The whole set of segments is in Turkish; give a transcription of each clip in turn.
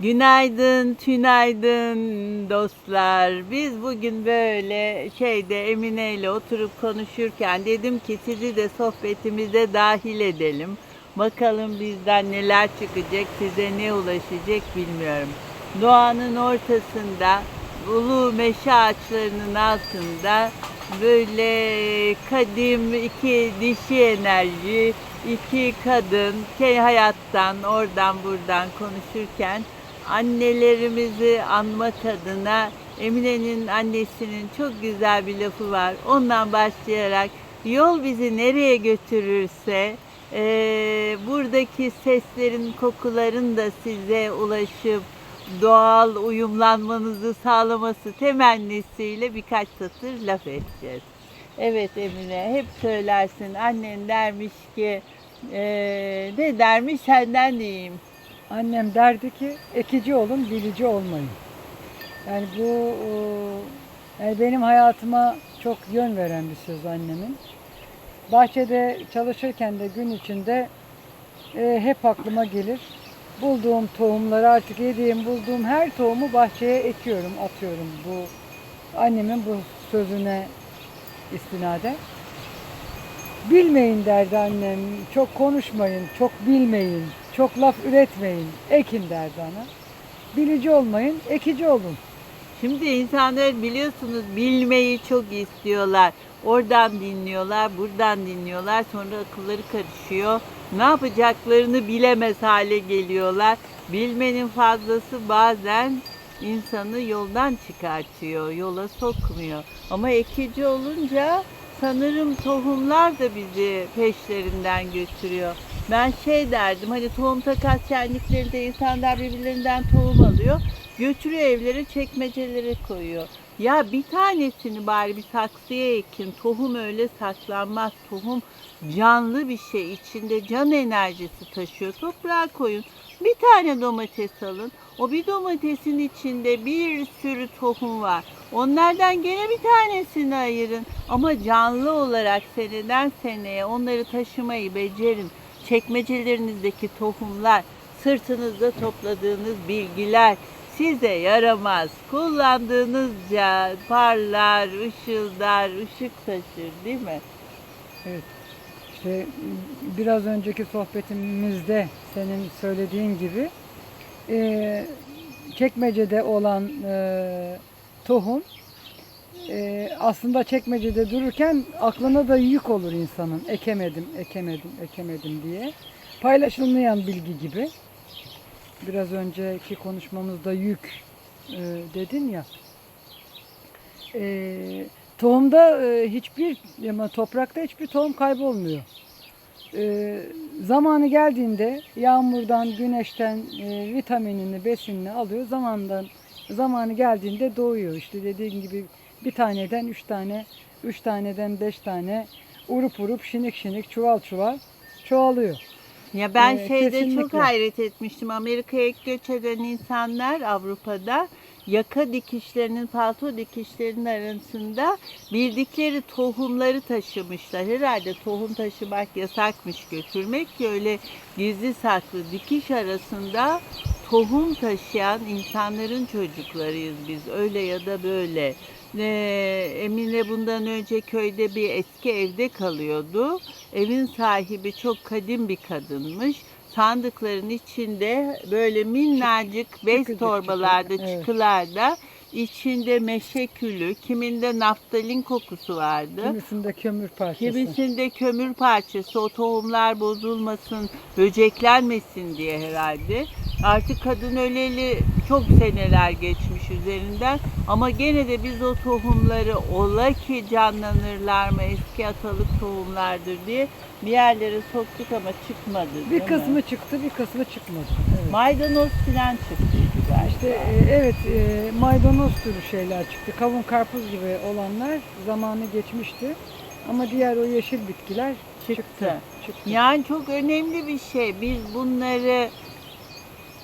Günaydın, tünaydın dostlar. Biz bugün böyle şeyde Emine ile oturup konuşurken dedim ki sizi de sohbetimize dahil edelim. Bakalım bizden neler çıkacak, size ne ulaşacak bilmiyorum. Doğanın ortasında, ulu meşe ağaçlarının altında böyle kadim iki dişi enerji, iki kadın ke hayattan oradan buradan konuşurken annelerimizi anmak adına Emine'nin annesinin çok güzel bir lafı var. Ondan başlayarak yol bizi nereye götürürse eee, buradaki seslerin, kokuların da size ulaşıp doğal uyumlanmanızı sağlaması temennisiyle birkaç satır laf edeceğiz. Evet Emine hep söylersin annen dermiş ki eee, ne dermiş senden diyeyim. Annem derdi ki ekici olun, bilici olmayın. Yani bu e, yani benim hayatıma çok yön veren bir söz annemin. Bahçede çalışırken de gün içinde e, hep aklıma gelir. Bulduğum tohumları artık yediğim, bulduğum her tohumu bahçeye ekiyorum, atıyorum. Bu annemin bu sözüne istinaden. Bilmeyin derdi annem. Çok konuşmayın, çok bilmeyin, çok laf üretmeyin. Ekin derdi ana. Bilici olmayın, ekici olun. Şimdi insanlar biliyorsunuz bilmeyi çok istiyorlar. Oradan dinliyorlar, buradan dinliyorlar. Sonra akılları karışıyor. Ne yapacaklarını bilemez hale geliyorlar. Bilmenin fazlası bazen insanı yoldan çıkartıyor, yola sokmuyor. Ama ekici olunca sanırım tohumlar da bizi peşlerinden götürüyor. Ben şey derdim hani tohum takas şenliklerinde insanlar birbirlerinden tohum alıyor. Götürüyor evlere çekmecelere koyuyor. Ya bir tanesini bari bir saksıya ekin. Tohum öyle saklanmaz. Tohum canlı bir şey. içinde can enerjisi taşıyor. Toprağa koyun. Bir tane domates alın. O bir domatesin içinde bir sürü tohum var. Onlardan gene bir tanesini ayırın. Ama canlı olarak seneden seneye onları taşımayı becerin. Çekmecelerinizdeki tohumlar, sırtınızda topladığınız bilgiler size yaramaz. Kullandığınızca parlar, ışıldar, ışık taşır değil mi? Evet. İşte biraz önceki sohbetimizde senin söylediğin gibi çekmecede olan tohum e, aslında çekmecede dururken aklına da yük olur insanın. Ekemedim, ekemedim, ekemedim diye. Paylaşılmayan bilgi gibi. Biraz önceki konuşmamızda yük e, dedin ya. E, tohumda e, hiçbir ama toprakta hiçbir tohum kaybolmuyor. E, zamanı geldiğinde yağmurdan, güneşten e, vitaminini, besinini alıyor. Zamandan zamanı geldiğinde doğuyor. İşte dediğim gibi bir taneden üç tane, üç taneden beş tane urup urup şinik şinik çuval çuval çoğalıyor. Ya ben Evet, şeyde çok kesinlikle. hayret etmiştim. Amerika'ya göç eden insanlar Avrupa'da yaka dikişlerinin, palto dikişlerinin arasında bildikleri tohumları taşımışlar. Herhalde tohum taşımak yasakmış götürmek ki öyle gizli saklı dikiş arasında tohum taşıyan insanların çocuklarıyız biz. Öyle ya da böyle. Ee, Emine bundan önce köyde bir eski evde kalıyordu. Evin sahibi çok kadim bir kadınmış. Sandıkların içinde böyle minnacık bez torbalarda, çıkılarda içinde meşe külü, kiminde naftalin kokusu vardı. Kimisinde kömür parçası. Kimisinde kömür parçası, o tohumlar bozulmasın, böceklenmesin diye herhalde. Artık kadın öleli çok seneler geçmiş üzerinden ama gene de biz o tohumları ola ki canlanırlar mı eski atalık tohumlardır diye bir yerlere soktuk ama çıkmadı. Bir değil mi? kısmı çıktı, bir kısmı çıkmadı. Evet. Maydanoz filan çıktı galiba. İşte e, evet e, maydanoz türü şeyler çıktı. Kavun karpuz gibi olanlar zamanı geçmişti. Ama diğer o yeşil bitkiler çıktı. Çıktı. çıktı. Yani çok önemli bir şey. Biz bunları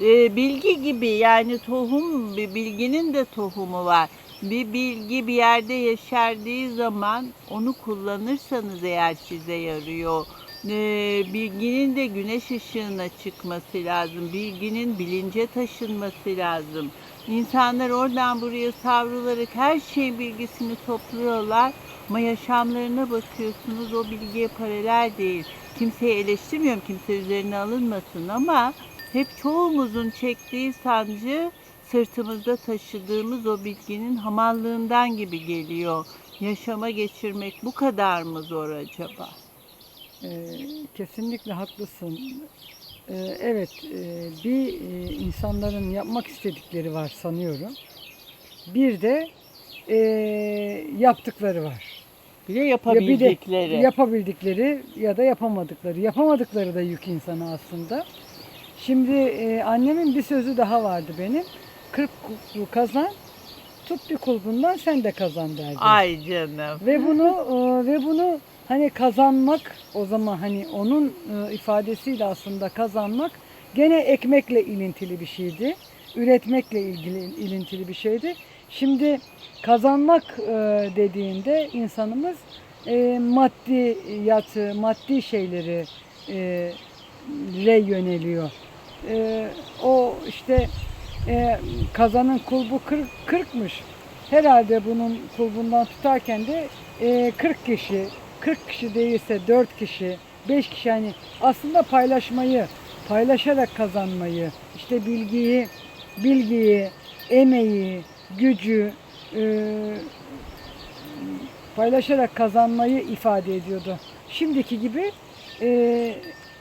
e, bilgi gibi yani tohum bir bilginin de tohumu var. Bir bilgi bir yerde yeşerdiği zaman onu kullanırsanız eğer size yarıyor. Ee, bilginin de güneş ışığına çıkması lazım. Bilginin bilince taşınması lazım. İnsanlar oradan buraya savrularak her şeyin bilgisini topluyorlar. Ama yaşamlarına bakıyorsunuz o bilgiye paralel değil. Kimseyi eleştirmiyorum, kimse üzerine alınmasın ama hep çoğumuzun çektiği sancı sırtımızda taşıdığımız o bilginin hamallığından gibi geliyor. Yaşama geçirmek bu kadar mı zor acaba? Ee, kesinlikle haklısın. Ee, evet, e, bir e, insanların yapmak istedikleri var sanıyorum. Bir de e, yaptıkları var. Bir de Ya bir de yapabildikleri. yapabildikleri ya da yapamadıkları. Yapamadıkları da yük insanı aslında. Şimdi e, annemin bir sözü daha vardı benim. 40 kulpu kazan, tut bir kulbundan sen de kazan derdi. Ay canım. Ve bunu e, ve bunu hani kazanmak o zaman hani onun e, ifadesiyle aslında kazanmak gene ekmekle ilintili bir şeydi. Üretmekle ilgili ilintili bir şeydi. Şimdi kazanmak e, dediğinde insanımız e, maddi yatı, maddi şeyleri e, re yöneliyor. O işte kazanın kulbu 40, 40'mış. Herhalde bunun kulbundan tutarken de e, 40 kişi, 40 kişi değilse 4 kişi, 5 kişi hani aslında paylaşmayı, paylaşarak kazanmayı, işte bilgiyi, bilgiyi, emeği, gücü e, paylaşarak kazanmayı ifade ediyordu. Şimdiki gibi e,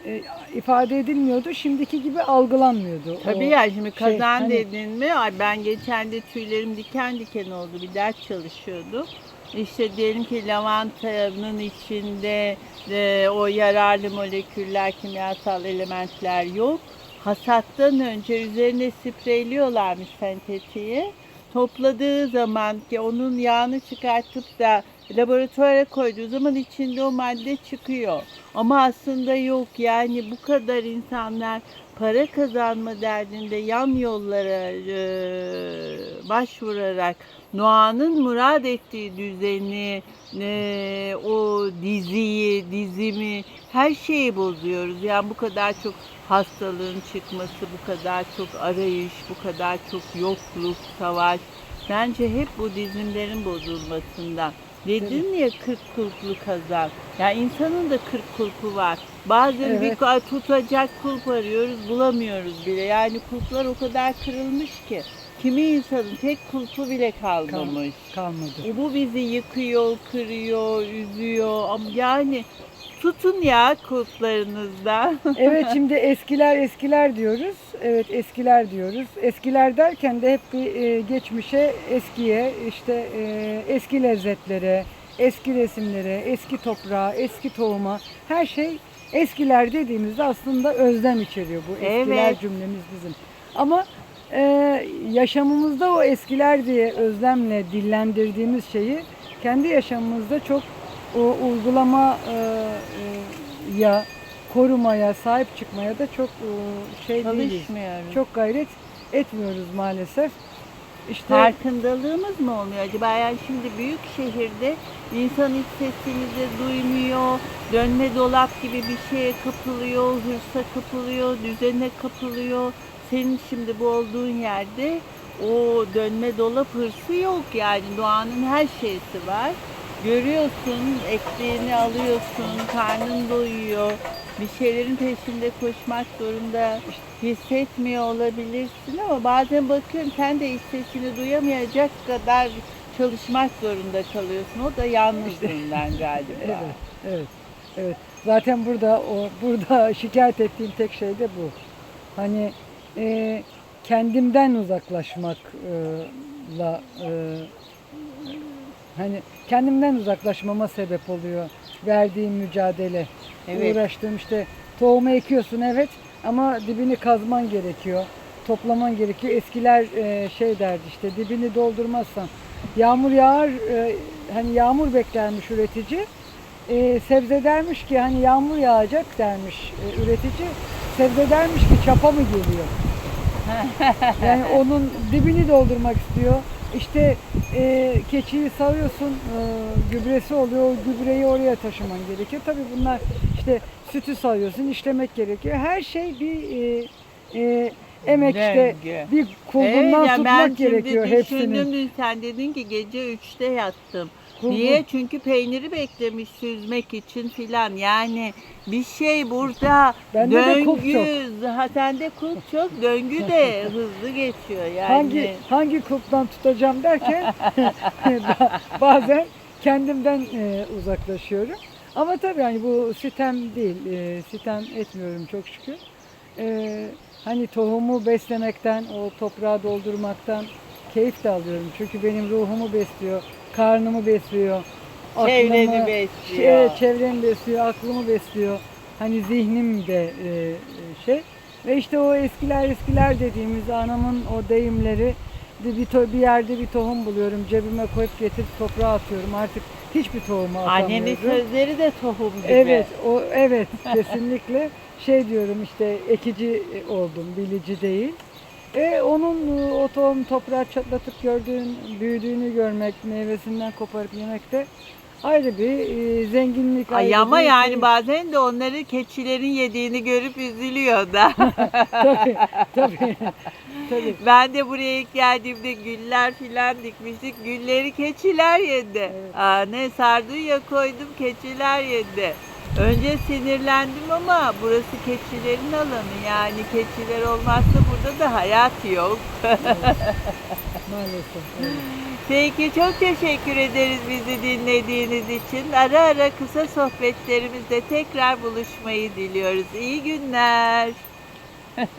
e, ifade edilmiyordu, şimdiki gibi algılanmıyordu. Tabii O ya şimdi şey, kazan hani- dedin mi? Ay ben geçen de tüylerim diken diken oldu. Bir ders çalışıyordum. İşte diyelim ki lavantanın içinde e, o yararlı moleküller, kimyasal elementler yok. Hasattan önce üzerine spreyliyorlarmış sentetiği. Topladığı zaman ki onun yağını çıkartıp da laboratuvara koyduğu zaman içinde o madde çıkıyor. Ama aslında yok yani bu kadar insanlar para kazanma derdinde yan yollara e, başvurarak Noah'nın murad ettiği düzeni, e, o diziyi, dizimi, her şeyi bozuyoruz. Yani bu kadar çok hastalığın çıkması, bu kadar çok arayış, bu kadar çok yokluk, savaş. Bence hep bu dizimlerin bozulmasından. Dedin ya 40 kulplu kazan. Ya insanın da 40 kulpu var. Bazen Evet. bir tutacak kulp arıyoruz, bulamıyoruz bile. Yani kulplar o kadar kırılmış ki. Kimi insanın tek kulpu bile kalmamış. kalmadı. E bu bizi yıkıyor, kırıyor, üzüyor. Ama yani tutun ya kulplarınızda. Evet şimdi eskiler eskiler diyoruz. Evet eskiler diyoruz. Eskiler derken de hep bir e, geçmişe, eskiye, işte e, eski lezzetlere, eski resimlere, eski toprağa, eski tohuma her şey eskiler dediğimizde aslında özlem içeriyor bu eskiler Evet. cümlemiz bizim. Ama e, yaşamımızda o eskiler diye özlemle dillendirdiğimiz şeyi kendi yaşamımızda çok o uygulama e, e, ya korumaya, sahip çıkmaya da çok e, şey. Çalışmıyoruz. Çok gayret etmiyoruz maalesef. İşte Farkındalığımız mı olmuyor acaba? Yani şimdi büyük şehirde insan hiç sesimizi duymuyor, dönme dolap gibi bir şeye kapılıyor, hırsa kapılıyor, düzene kapılıyor. Senin şimdi bu olduğun yerde o dönme dolap hırsı yok yani doğanın her şeysi var. Görüyorsun, ektiğini alıyorsun, karnın doyuyor. Bir şeylerin peşinde koşmak zorunda hissetmiyor olabilirsin ama bazen bakıyorum sen de hiç sesini duyamayacak kadar çalışmak zorunda kalıyorsun. O da yalnızlığından galiba. evet, evet, evet. Zaten burada o burada şikayet ettiğim tek şey de bu. Hani e, kendimden uzaklaşmakla e, hani kendimden uzaklaşmama sebep oluyor verdiğim mücadele. Evet. Uğraştığım işte tohumu ekiyorsun evet ama dibini kazman gerekiyor. Toplaman gerekiyor. Eskiler e, şey derdi işte dibini doldurmazsan yağmur yağar e, hani yağmur beklermiş üretici. E, sebze dermiş ki hani yağmur yağacak dermiş e, üretici. Sebze dermiş ki çapa mı geliyor? Yani onun dibini doldurmak istiyor. İşte e, keçiyi salıyorsun, e, gübresi oluyor, o gübreyi oraya taşıman gerekiyor. Tabii bunlar işte sütü sayıyorsun, işlemek gerekiyor. Her şey bir e, e, emekte, Döngü. bir kulgundan ya tutmak gerekiyor şimdi hepsinin. düşündüm dün sen dedin ki gece 3'te yattım. Kulgun. Niye? Çünkü peyniri beklemiş süzmek için filan. Yani bir şey burada Bende de kulp döngü, ha sende kulp çok, döngü de hızlı geçiyor yani. Hangi hangi kulptan tutacağım derken bazen kendimden e, uzaklaşıyorum. Ama tabii hani bu sitem değil, e, sitem etmiyorum çok şükür. E, hani tohumu beslemekten, o toprağı doldurmaktan keyif de alıyorum. Çünkü benim ruhumu besliyor, karnımı besliyor. Çevreni aklımı- besliyor. Şey, çevremi besliyor, aklımı besliyor. Hani zihnim de e, şey. Ve işte o eskiler eskiler dediğimiz anamın o deyimleri bir, bir, to- bir yerde bir tohum buluyorum cebime koyup getirip toprağa atıyorum artık hiçbir tohumu atamıyorum. Annenin sözleri de tohum gibi. Evet, o evet kesinlikle şey diyorum işte ekici oldum, bilici değil. E onun o tohum toprağı çatlatıp gördüğün, büyüdüğünü görmek, meyvesinden koparıp yemek de ayrı bir e, zenginlik. Ay ayrı ama bir yani şey. bazen de onları keçilerin yediğini görüp üzülüyor da. tabii, tabii, tabii. ben de buraya ilk geldiğimde güller filan dikmiştik. Gülleri keçiler yedi. Evet. Aa, ne sardunya koydum keçiler yedi. Önce sinirlendim ama burası keçilerin alanı. Yani keçiler olmazsa burada da hayat yok. Maalesef. evet. Peki çok teşekkür ederiz bizi dinlediğiniz için. Ara ara kısa sohbetlerimizde tekrar buluşmayı diliyoruz. İyi günler.